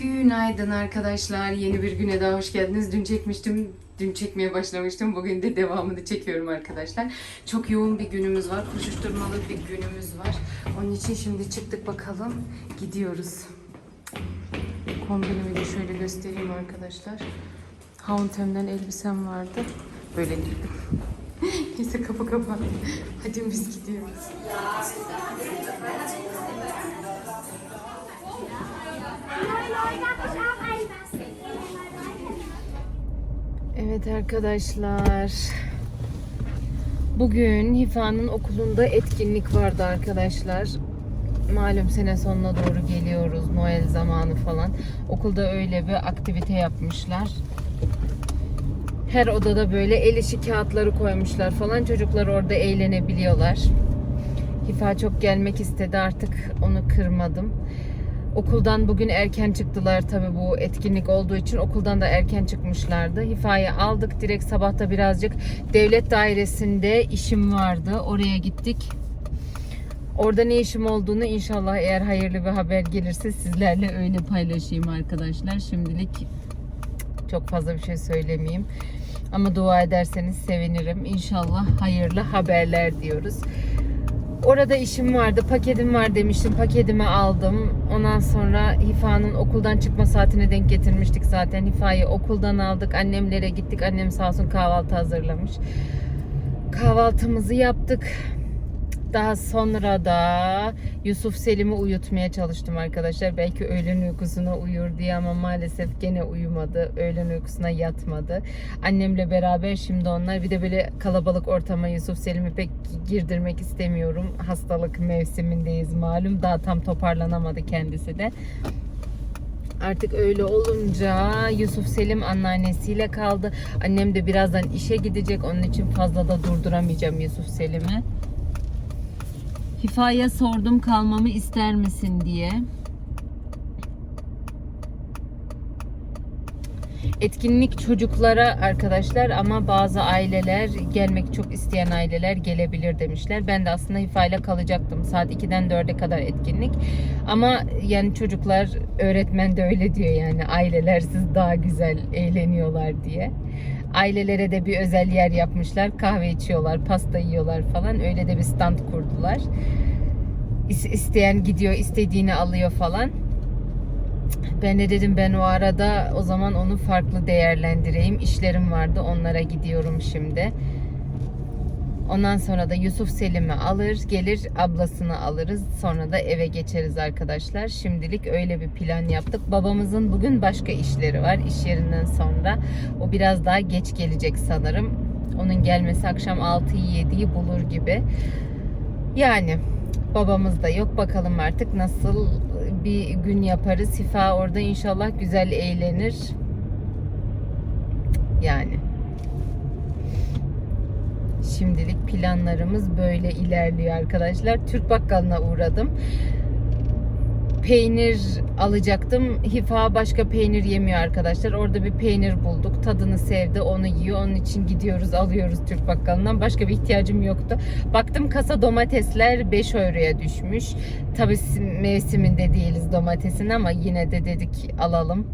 Günaydın arkadaşlar. Yeni bir güne daha hoş geldiniz. Dün çekmiştim. Dün çekmeye başlamıştım. Bugün de devamını çekiyorum arkadaşlar. Çok yoğun bir günümüz var. Koşuşturmalı bir günümüz var. Onun için şimdi çıktık bakalım. Gidiyoruz. Kombinimi de şöyle göstereyim arkadaşlar. Hauntem'den elbisem vardı. Böyle giydim. Neyse kapı kapandı. Hadi biz gidiyoruz. Evet arkadaşlar. Bugün Hifa'nın okulunda etkinlik vardı arkadaşlar. Malum sene sonuna doğru geliyoruz. Noel zamanı falan. Okulda öyle bir aktivite yapmışlar. Her odada böyle el işi kağıtları koymuşlar falan. Çocuklar orada eğlenebiliyorlar. Hifa çok gelmek istedi artık onu kırmadım. Okuldan bugün erken çıktılar tabii bu etkinlik olduğu için okuldan da erken çıkmışlardı. Hifa'yı aldık direkt sabahta birazcık devlet dairesinde işim vardı. Oraya gittik. Orada ne işim olduğunu inşallah eğer hayırlı bir haber gelirse sizlerle öyle paylaşayım arkadaşlar. Şimdilik çok fazla bir şey söylemeyeyim. Ama dua ederseniz sevinirim. İnşallah hayırlı haberler diyoruz. Orada işim vardı, paketim var demiştim. Paketimi aldım. Ondan sonra Hifa'nın okuldan çıkma saatine denk getirmiştik zaten. Hifa'yı okuldan aldık. Annemlere gittik. Annem sağ olsun kahvaltı hazırlamış. Kahvaltımızı yaptık. Daha sonra da Yusuf Selim'i uyutmaya çalıştım arkadaşlar. Belki öğlen uykusuna uyur diye ama maalesef gene uyumadı. Öğlen uykusuna yatmadı. Annemle beraber şimdi onlar bir de böyle kalabalık ortama Yusuf Selim'i pek girdirmek istemiyorum. Hastalık mevsimindeyiz malum. Daha tam toparlanamadı kendisi de. Artık öyle olunca Yusuf Selim anneannesiyle kaldı. Annem de birazdan işe gidecek. Onun için fazla da durduramayacağım Yusuf Selim'i. Hifa'ya sordum kalmamı ister misin diye. Etkinlik çocuklara arkadaşlar ama bazı aileler gelmek çok isteyen aileler gelebilir demişler. Ben de aslında Hifa ile kalacaktım. Saat 2'den 4'e kadar etkinlik. Ama yani çocuklar öğretmen de öyle diyor yani ailelersiz daha güzel eğleniyorlar diye. Ailelere de bir özel yer yapmışlar. Kahve içiyorlar, pasta yiyorlar falan. Öyle de bir stand kurdular. İs- İsteyen gidiyor, istediğini alıyor falan. Ben de dedim ben o arada o zaman onu farklı değerlendireyim. İşlerim vardı onlara gidiyorum şimdi. Ondan sonra da Yusuf Selim'i alır, gelir ablasını alırız. Sonra da eve geçeriz arkadaşlar. Şimdilik öyle bir plan yaptık. Babamızın bugün başka işleri var iş yerinden sonra. O biraz daha geç gelecek sanırım. Onun gelmesi akşam 6'yı 7'yi bulur gibi. Yani babamız da yok. Bakalım artık nasıl bir gün yaparız. Sifa orada inşallah güzel eğlenir. Yani. Şimdilik planlarımız böyle ilerliyor arkadaşlar. Türk bakkalına uğradım. Peynir alacaktım. Hifa başka peynir yemiyor arkadaşlar. Orada bir peynir bulduk. Tadını sevdi. Onu yiyor. Onun için gidiyoruz alıyoruz Türk bakkalından. Başka bir ihtiyacım yoktu. Baktım kasa domatesler 5 euroya düşmüş. Tabi mevsiminde değiliz domatesin ama yine de dedik alalım.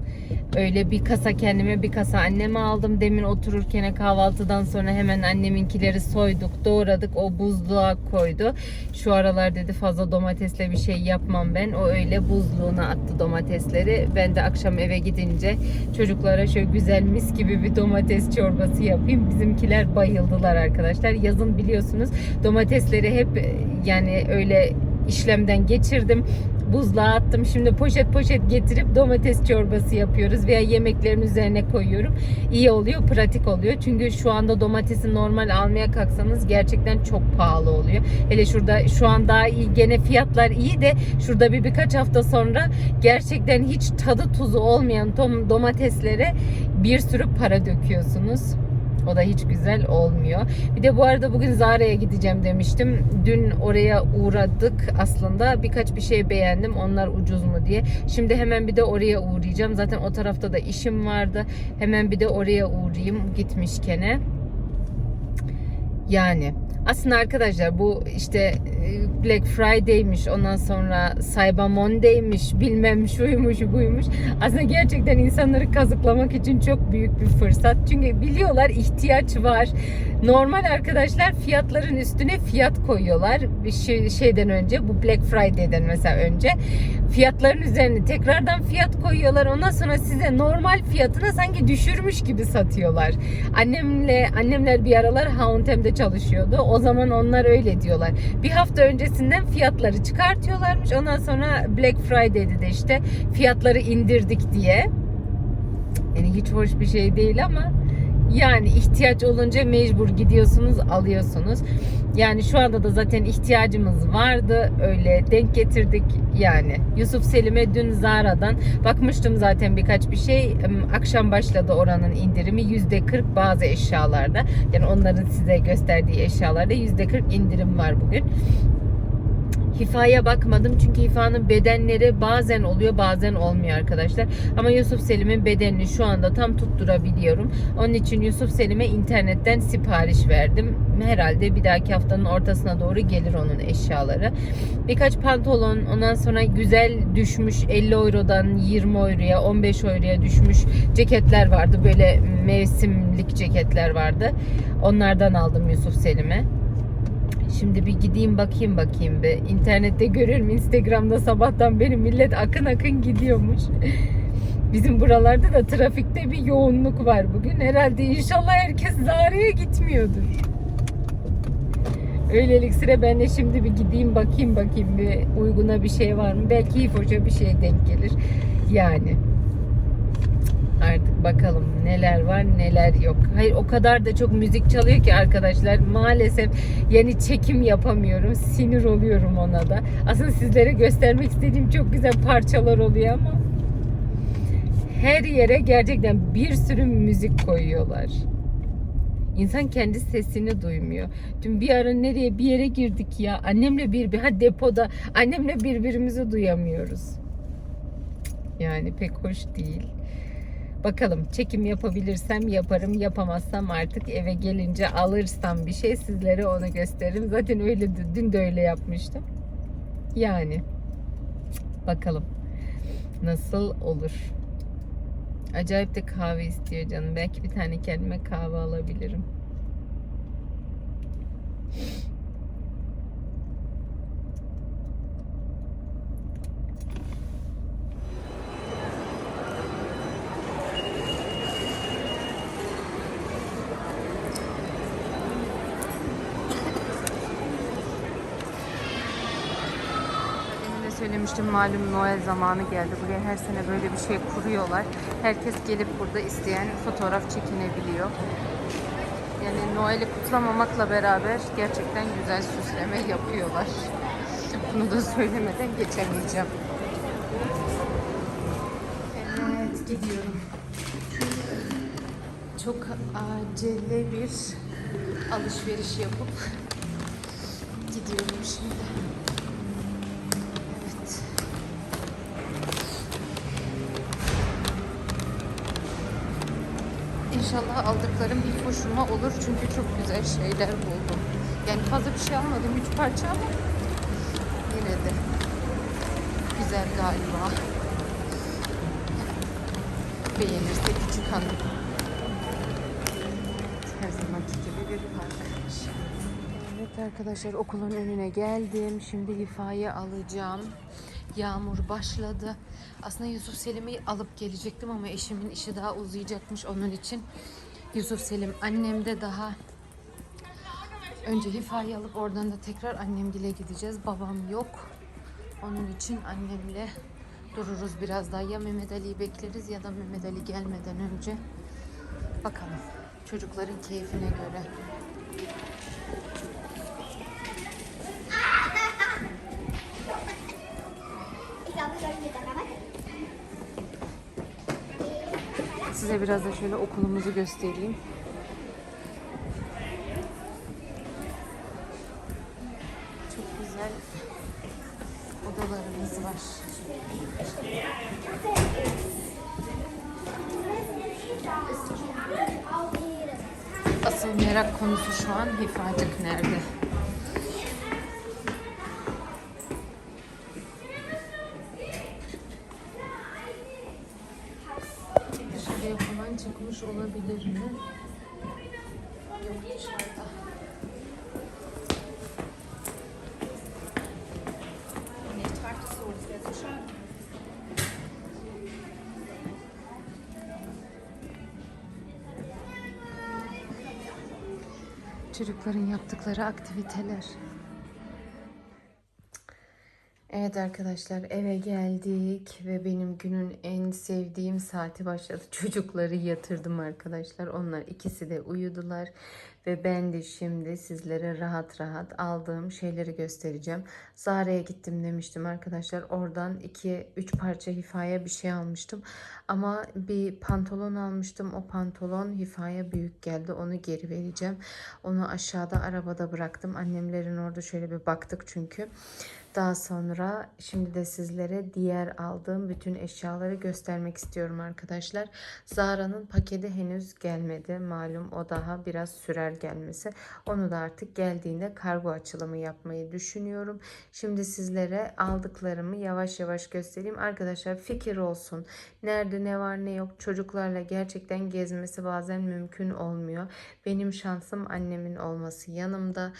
Öyle bir kasa kendime bir kasa anneme aldım. Demin otururken kahvaltıdan sonra hemen anneminkileri soyduk, doğradık. O buzluğa koydu. Şu aralar dedi fazla domatesle bir şey yapmam ben. O öyle buzluğuna attı domatesleri. Ben de akşam eve gidince çocuklara şöyle güzel mis gibi bir domates çorbası yapayım. Bizimkiler bayıldılar arkadaşlar. Yazın biliyorsunuz domatesleri hep yani öyle işlemden geçirdim. Buzluğa attım. Şimdi poşet poşet getirip domates çorbası yapıyoruz veya yemeklerin üzerine koyuyorum. İyi oluyor, pratik oluyor. Çünkü şu anda domatesi normal almaya kalksanız gerçekten çok pahalı oluyor. Hele şurada şu an daha iyi gene fiyatlar iyi de şurada bir birkaç hafta sonra gerçekten hiç tadı tuzu olmayan domateslere bir sürü para döküyorsunuz. O da hiç güzel olmuyor. Bir de bu arada bugün Zara'ya gideceğim demiştim. Dün oraya uğradık aslında. Birkaç bir şey beğendim. Onlar ucuz mu diye. Şimdi hemen bir de oraya uğrayacağım. Zaten o tarafta da işim vardı. Hemen bir de oraya uğrayayım gitmişkene. Yani aslında arkadaşlar bu işte e, Black Friday'miş ondan sonra Cyber Monday'miş bilmem şuymuş buymuş. Aslında gerçekten insanları kazıklamak için çok büyük bir fırsat. Çünkü biliyorlar ihtiyaç var. Normal arkadaşlar fiyatların üstüne fiyat koyuyorlar. Bir şey, şeyden önce bu Black Friday'den mesela önce fiyatların üzerine tekrardan fiyat koyuyorlar. Ondan sonra size normal fiyatına sanki düşürmüş gibi satıyorlar. Annemle annemler bir aralar H&M'de çalışıyordu. O zaman onlar öyle diyorlar. Bir hafta öncesinden fiyatları çıkartıyorlarmış. Ondan sonra Black Friday'de de işte fiyatları indirdik diye. Yani hiç hoş bir şey değil ama yani ihtiyaç olunca mecbur gidiyorsunuz, alıyorsunuz. Yani şu anda da zaten ihtiyacımız vardı. Öyle denk getirdik yani. Yusuf Selim'e dün Zara'dan bakmıştım zaten birkaç bir şey. Akşam başladı oranın indirimi. %40 bazı eşyalarda. Yani onların size gösterdiği eşyalarda %40 indirim var bugün. Hifa'ya bakmadım çünkü Hifa'nın bedenleri bazen oluyor bazen olmuyor arkadaşlar. Ama Yusuf Selim'in bedenini şu anda tam tutturabiliyorum. Onun için Yusuf Selim'e internetten sipariş verdim. Herhalde bir dahaki haftanın ortasına doğru gelir onun eşyaları. Birkaç pantolon ondan sonra güzel düşmüş 50 eurodan 20 euroya 15 euroya düşmüş ceketler vardı. Böyle mevsimlik ceketler vardı. Onlardan aldım Yusuf Selim'e. Şimdi bir gideyim bakayım bakayım bir. İnternette görüyorum Instagram'da sabahtan beri millet akın akın gidiyormuş. Bizim buralarda da trafikte bir yoğunluk var bugün. Herhalde inşallah herkes Zara'ya gitmiyordur. Öylelik sıra ben de şimdi bir gideyim bakayım bakayım bir uyguna bir şey var mı? Belki İfoş'a bir şey denk gelir. Yani. Artık bakalım neler var neler yok. Hayır o kadar da çok müzik çalıyor ki arkadaşlar maalesef yani çekim yapamıyorum. Sinir oluyorum ona da. Aslında sizlere göstermek istediğim çok güzel parçalar oluyor ama her yere gerçekten bir sürü müzik koyuyorlar. İnsan kendi sesini duymuyor. Dün bir ara nereye bir yere girdik ya. Annemle bir bir ha depoda annemle birbirimizi duyamıyoruz. Yani pek hoş değil. Bakalım çekim yapabilirsem yaparım. Yapamazsam artık eve gelince alırsam bir şey sizlere onu gösteririm. Zaten öyle dün de öyle yapmıştım. Yani bakalım nasıl olur. Acayip de kahve istiyor canım. Belki bir tane kendime kahve alabilirim. Demin de söylemiştim malum Noel zamanı geldi. Buraya her sene böyle bir şey kuruyorlar. Herkes gelip burada isteyen fotoğraf çekinebiliyor. Yani Noel'i kutlamamakla beraber gerçekten güzel süsleme yapıyorlar. Bunu da söylemeden geçemeyeceğim. Evet gidiyorum. Çok acele bir alışveriş yapıp gidiyorum şimdi. İnşallah aldıklarım bir hoşuma olur çünkü çok güzel şeyler buldum. Yani fazla bir şey almadım, üç parça ama yine de güzel galiba. Beğenirse küçük hanım. Her zamanki gibi bir park. Evet arkadaşlar okulun önüne geldim. Şimdi hifayı alacağım. Yağmur başladı. Aslında Yusuf Selim'i alıp gelecektim ama eşimin işi daha uzayacakmış onun için. Yusuf Selim annemde daha önce hifayı alıp oradan da tekrar annemgile gideceğiz. Babam yok. Onun için annemle dururuz biraz daha. Ya Mehmet Ali'yi bekleriz ya da Mehmet Ali gelmeden önce. Bakalım çocukların keyfine göre. Size biraz da şöyle okulumuzu göstereyim. Mi? Yok dışarıda. Çocukların yaptıkları aktiviteler. Evet arkadaşlar eve geldik ve benim günün en sevdiğim saati başladı. Çocukları yatırdım arkadaşlar. Onlar ikisi de uyudular ve ben de şimdi sizlere rahat rahat aldığım şeyleri göstereceğim. Zara'ya gittim demiştim arkadaşlar. Oradan 2-3 parça hifaya bir şey almıştım. Ama bir pantolon almıştım. O pantolon hifaya büyük geldi. Onu geri vereceğim. Onu aşağıda arabada bıraktım. Annemlerin orada şöyle bir baktık çünkü. Daha sonra şimdi de sizlere diğer aldığım bütün eşyaları göstermek istiyorum arkadaşlar. Zara'nın paketi henüz gelmedi. Malum o daha biraz sürer gelmesi. Onu da artık geldiğinde kargo açılımı yapmayı düşünüyorum. Şimdi sizlere aldıklarımı yavaş yavaş göstereyim. Arkadaşlar fikir olsun. Nerede ne var ne yok çocuklarla gerçekten gezmesi bazen mümkün olmuyor. Benim şansım annemin olması yanımda.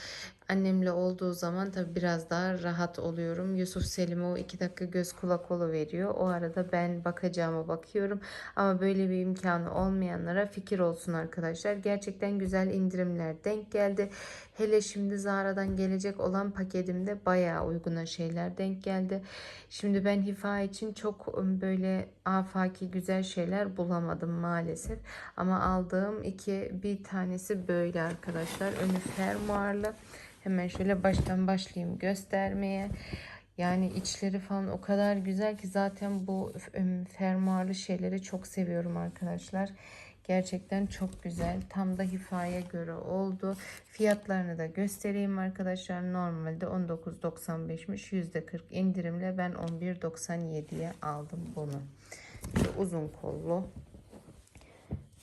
Annemle olduğu zaman tabii biraz daha rahat oluyorum. Yusuf Selim'e o iki dakika göz kulak olu veriyor. O arada ben bakacağıma bakıyorum. Ama böyle bir imkanı olmayanlara fikir olsun arkadaşlar. Gerçekten güzel indirimler denk geldi. Hele şimdi Zara'dan gelecek olan paketimde bayağı uyguna şeyler denk geldi. Şimdi ben Hifa için çok ım, böyle afaki güzel şeyler bulamadım maalesef. Ama aldığım iki bir tanesi böyle arkadaşlar. Önü fermuarlı. Hemen şöyle baştan başlayayım göstermeye. Yani içleri falan o kadar güzel ki zaten bu fermuarlı şeyleri çok seviyorum arkadaşlar. Gerçekten çok güzel. Tam da hifaya göre oldu. Fiyatlarını da göstereyim arkadaşlar. Normalde 19.95'miş. %40 indirimle ben 11.97'ye aldım bunu. Şöyle uzun kollu.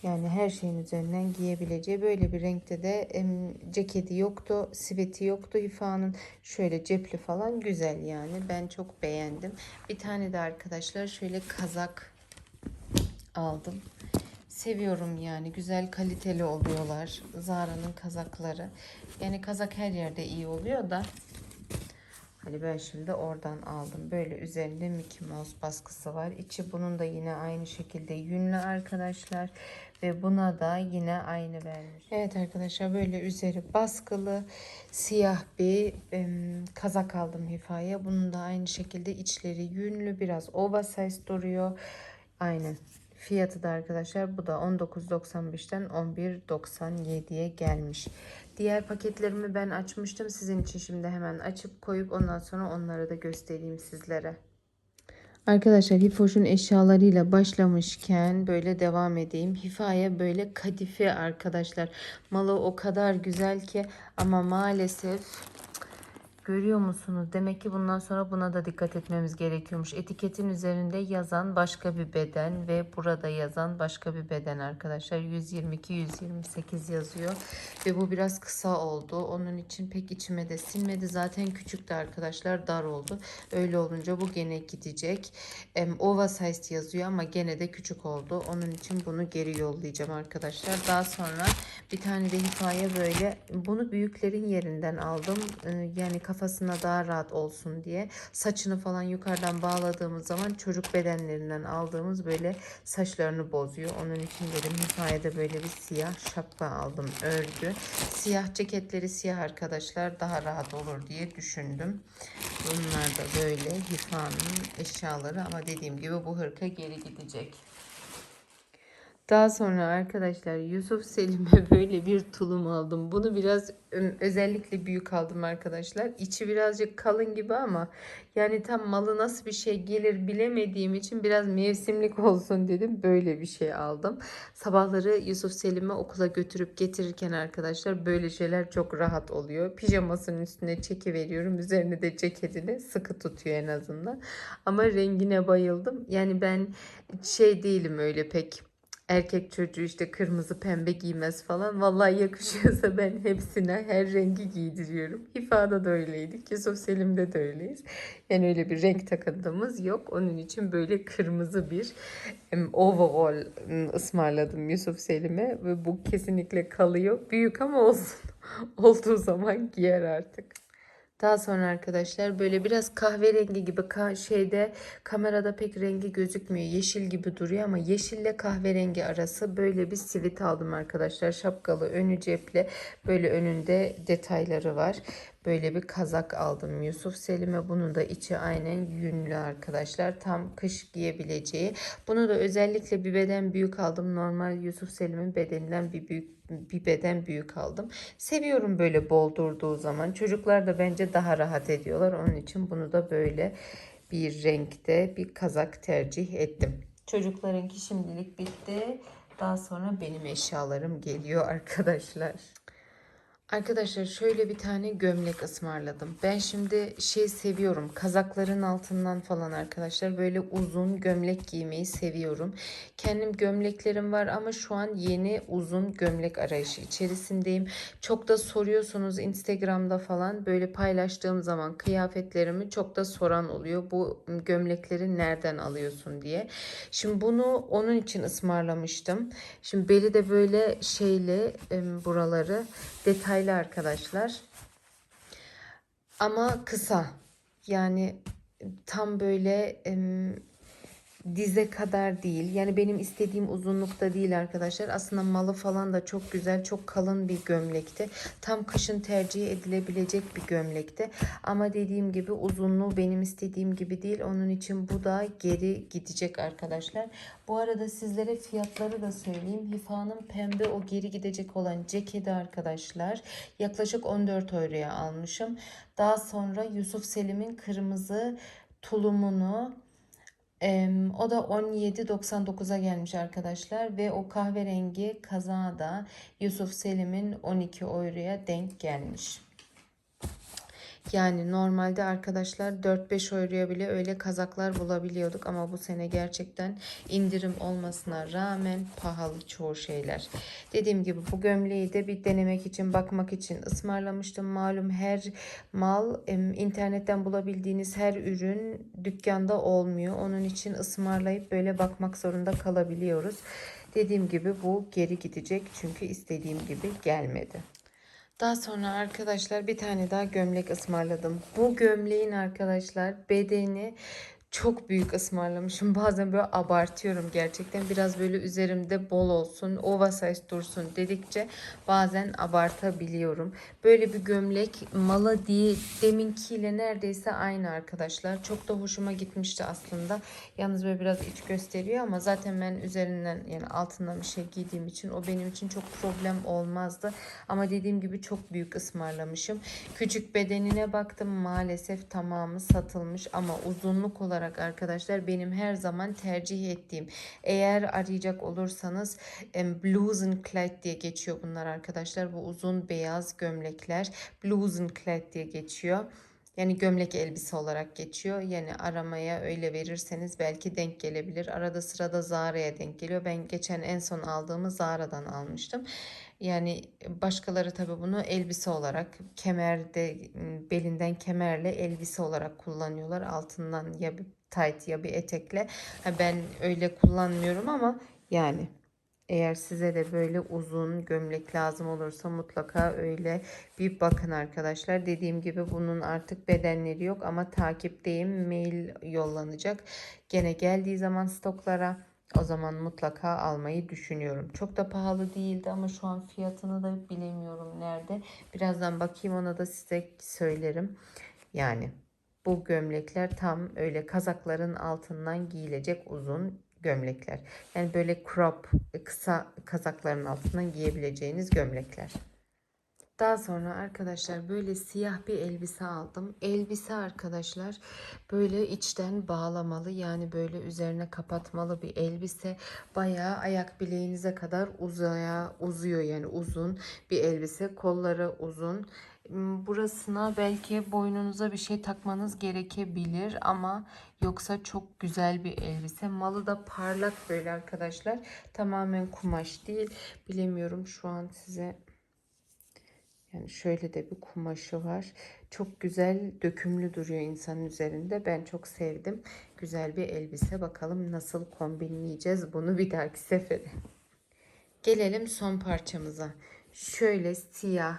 Yani her şeyin üzerinden giyebileceği böyle bir renkte de em, ceketi yoktu, siveti yoktu Hifa'nın. Şöyle cepli falan güzel yani. Ben çok beğendim. Bir tane de arkadaşlar şöyle kazak aldım. Seviyorum yani. Güzel kaliteli oluyorlar. Zara'nın kazakları. Yani kazak her yerde iyi oluyor da Hani ben şimdi oradan aldım. Böyle üzerinde Mickey Mouse baskısı var. İçi bunun da yine aynı şekilde yünlü arkadaşlar. Ve buna da yine aynı vermiş. Evet arkadaşlar böyle üzeri baskılı siyah bir em, kazak aldım Hifa'ya. Bunun da aynı şekilde içleri yünlü biraz oversize duruyor. Aynen. Fiyatı da arkadaşlar bu da 19.95'ten 11.97'ye gelmiş. Diğer paketlerimi ben açmıştım. Sizin için şimdi hemen açıp koyup ondan sonra onları da göstereyim sizlere. Arkadaşlar Hifoş'un eşyalarıyla başlamışken böyle devam edeyim. Hifa'ya böyle kadife arkadaşlar. Malı o kadar güzel ki ama maalesef Görüyor musunuz? Demek ki bundan sonra buna da dikkat etmemiz gerekiyormuş. Etiketin üzerinde yazan başka bir beden ve burada yazan başka bir beden arkadaşlar. 122-128 yazıyor. Ve bu biraz kısa oldu. Onun için pek içime de sinmedi. Zaten küçüktü arkadaşlar. Dar oldu. Öyle olunca bu gene gidecek. Oversized yazıyor ama gene de küçük oldu. Onun için bunu geri yollayacağım arkadaşlar. Daha sonra bir tane de hikaye böyle. Bunu büyüklerin yerinden aldım. Ee, Yani kafasına daha rahat olsun diye. Saçını falan yukarıdan bağladığımız zaman çocuk bedenlerinden aldığımız böyle saçlarını bozuyor. Onun için dedim hikayede böyle bir siyah şapka aldım örgü. Siyah ceketleri siyah arkadaşlar daha rahat olur diye düşündüm. Bunlar da böyle Hifa'nın eşyaları ama dediğim gibi bu hırka geri gidecek. Daha sonra arkadaşlar Yusuf Selim'e böyle bir tulum aldım. Bunu biraz özellikle büyük aldım arkadaşlar. İçi birazcık kalın gibi ama yani tam malı nasıl bir şey gelir bilemediğim için biraz mevsimlik olsun dedim. Böyle bir şey aldım. Sabahları Yusuf Selim'e okula götürüp getirirken arkadaşlar böyle şeyler çok rahat oluyor. Pijamasının üstüne çeki veriyorum. Üzerine de ceketini sıkı tutuyor en azından. Ama rengine bayıldım. Yani ben şey değilim öyle pek erkek çocuğu işte kırmızı pembe giymez falan. Vallahi yakışıyorsa ben hepsine her rengi giydiriyorum. Hifada da öyleydik. Yusuf Selim'de de öyleyiz. Yani öyle bir renk takıntımız yok. Onun için böyle kırmızı bir overall ısmarladım Yusuf Selim'e. Ve bu kesinlikle kalıyor. Büyük ama olsun. Olduğu zaman giyer artık. Daha sonra arkadaşlar böyle biraz kahverengi gibi ka- şeyde kamerada pek rengi gözükmüyor. Yeşil gibi duruyor ama yeşille kahverengi arası böyle bir sivit aldım arkadaşlar. Şapkalı önü cepli böyle önünde detayları var. Böyle bir kazak aldım Yusuf Selim'e. Bunun da içi aynen yünlü arkadaşlar. Tam kış giyebileceği. Bunu da özellikle bir beden büyük aldım. Normal Yusuf Selim'in bedeninden bir büyük bir beden büyük aldım. Seviyorum böyle bol durduğu zaman. Çocuklar da bence daha rahat ediyorlar. Onun için bunu da böyle bir renkte bir kazak tercih ettim. Çocuklarınki şimdilik bitti. Daha sonra benim eşyalarım geliyor arkadaşlar. Arkadaşlar şöyle bir tane gömlek ısmarladım. Ben şimdi şey seviyorum. Kazakların altından falan arkadaşlar böyle uzun gömlek giymeyi seviyorum. Kendim gömleklerim var ama şu an yeni uzun gömlek arayışı içerisindeyim. Çok da soruyorsunuz Instagram'da falan böyle paylaştığım zaman kıyafetlerimi çok da soran oluyor. Bu gömlekleri nereden alıyorsun diye. Şimdi bunu onun için ısmarlamıştım. Şimdi beli de böyle şeyli em, buraları detaylı arkadaşlar. Ama kısa. Yani tam böyle dize kadar değil. Yani benim istediğim uzunlukta değil arkadaşlar. Aslında malı falan da çok güzel, çok kalın bir gömlekti. Tam kışın tercih edilebilecek bir gömlekti. Ama dediğim gibi uzunluğu benim istediğim gibi değil. Onun için bu da geri gidecek arkadaşlar. Bu arada sizlere fiyatları da söyleyeyim. Hifa'nın pembe o geri gidecek olan ceketi arkadaşlar. Yaklaşık 14 euroya almışım. Daha sonra Yusuf Selim'in kırmızı tulumunu o da 17.99'a gelmiş arkadaşlar ve o kahverengi kazağı da Yusuf Selim'in 12 euroya denk gelmiş. Yani normalde arkadaşlar 4-5 euroya bile öyle kazaklar bulabiliyorduk ama bu sene gerçekten indirim olmasına rağmen pahalı çoğu şeyler. Dediğim gibi bu gömleği de bir denemek için bakmak için ısmarlamıştım. Malum her mal internetten bulabildiğiniz her ürün dükkanda olmuyor. Onun için ısmarlayıp böyle bakmak zorunda kalabiliyoruz. Dediğim gibi bu geri gidecek çünkü istediğim gibi gelmedi. Daha sonra arkadaşlar bir tane daha gömlek ısmarladım. Bu gömleğin arkadaşlar bedeni çok büyük ısmarlamışım. Bazen böyle abartıyorum gerçekten. Biraz böyle üzerimde bol olsun, oversize dursun dedikçe bazen abartabiliyorum. Böyle bir gömlek mala değil, deminkiyle neredeyse aynı arkadaşlar. Çok da hoşuma gitmişti aslında. Yalnız böyle biraz iç gösteriyor ama zaten ben üzerinden yani altından bir şey giydiğim için o benim için çok problem olmazdı. Ama dediğim gibi çok büyük ısmarlamışım. Küçük bedenine baktım maalesef tamamı satılmış ama uzunluk olarak arkadaşlar benim her zaman tercih ettiğim eğer arayacak olursanız Blusenkleid diye geçiyor bunlar arkadaşlar. Bu uzun beyaz gömlekler Blusenkleid diye geçiyor. Yani gömlek elbise olarak geçiyor. Yani aramaya öyle verirseniz belki denk gelebilir. Arada sırada Zara'ya denk geliyor. Ben geçen en son aldığımı Zara'dan almıştım. Yani başkaları tabii bunu elbise olarak kemerde belinden kemerle elbise olarak kullanıyorlar. Altından ya bir tight ya bir etekle. Ha ben öyle kullanmıyorum ama yani eğer size de böyle uzun gömlek lazım olursa mutlaka öyle bir bakın arkadaşlar. Dediğim gibi bunun artık bedenleri yok ama takipteyim. Mail yollanacak. Gene geldiği zaman stoklara o zaman mutlaka almayı düşünüyorum. Çok da pahalı değildi ama şu an fiyatını da bilemiyorum nerede. Birazdan bakayım ona da size söylerim. Yani bu gömlekler tam öyle kazakların altından giyilecek uzun gömlekler. Yani böyle crop kısa kazakların altından giyebileceğiniz gömlekler. Daha sonra arkadaşlar böyle siyah bir elbise aldım. Elbise arkadaşlar böyle içten bağlamalı yani böyle üzerine kapatmalı bir elbise. Bayağı ayak bileğinize kadar uzaya uzuyor yani uzun bir elbise. Kolları uzun. M, Burasına belki boynunuza bir şey takmanız gerekebilir ama yoksa çok güzel bir elbise. Malı da parlak böyle arkadaşlar. Tamamen kumaş değil. Bilemiyorum şu an size yani şöyle de bir kumaşı var. Çok güzel dökümlü duruyor insanın üzerinde. Ben çok sevdim. Güzel bir elbise. Bakalım nasıl kombinleyeceğiz bunu bir dahaki sefere. Gelelim son parçamıza. Şöyle siyah.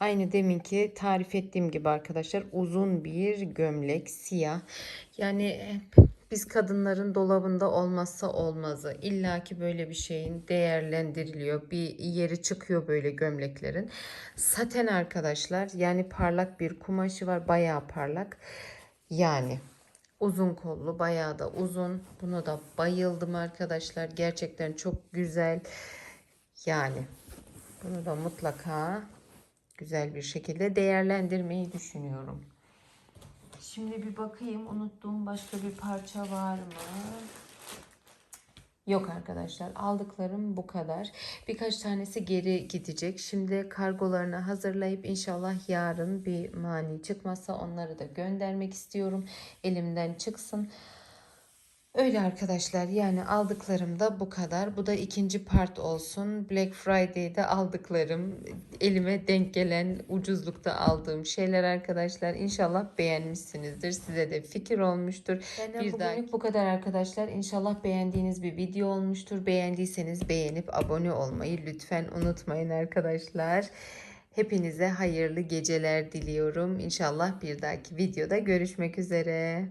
Aynı deminki tarif ettiğim gibi arkadaşlar uzun bir gömlek siyah. Yani biz kadınların dolabında olmazsa olmazı. İlla ki böyle bir şeyin değerlendiriliyor. Bir yeri çıkıyor böyle gömleklerin. Saten arkadaşlar. Yani parlak bir kumaşı var. Bayağı parlak. Yani uzun kollu bayağı da uzun. Bunu da bayıldım arkadaşlar. Gerçekten çok güzel. Yani bunu da mutlaka güzel bir şekilde değerlendirmeyi düşünüyorum. Şimdi bir bakayım unuttuğum başka bir parça var mı? Yok arkadaşlar aldıklarım bu kadar. Birkaç tanesi geri gidecek. Şimdi kargolarını hazırlayıp inşallah yarın bir mani çıkmazsa onları da göndermek istiyorum. Elimden çıksın. Öyle arkadaşlar yani aldıklarım da bu kadar. Bu da ikinci part olsun. Black Friday'de aldıklarım, elime denk gelen ucuzlukta aldığım şeyler arkadaşlar. İnşallah beğenmişsinizdir. Size de fikir olmuştur. bir bugünlük bu kadar arkadaşlar. İnşallah beğendiğiniz bir video olmuştur. Beğendiyseniz beğenip abone olmayı lütfen unutmayın arkadaşlar. Hepinize hayırlı geceler diliyorum. İnşallah bir dahaki videoda görüşmek üzere.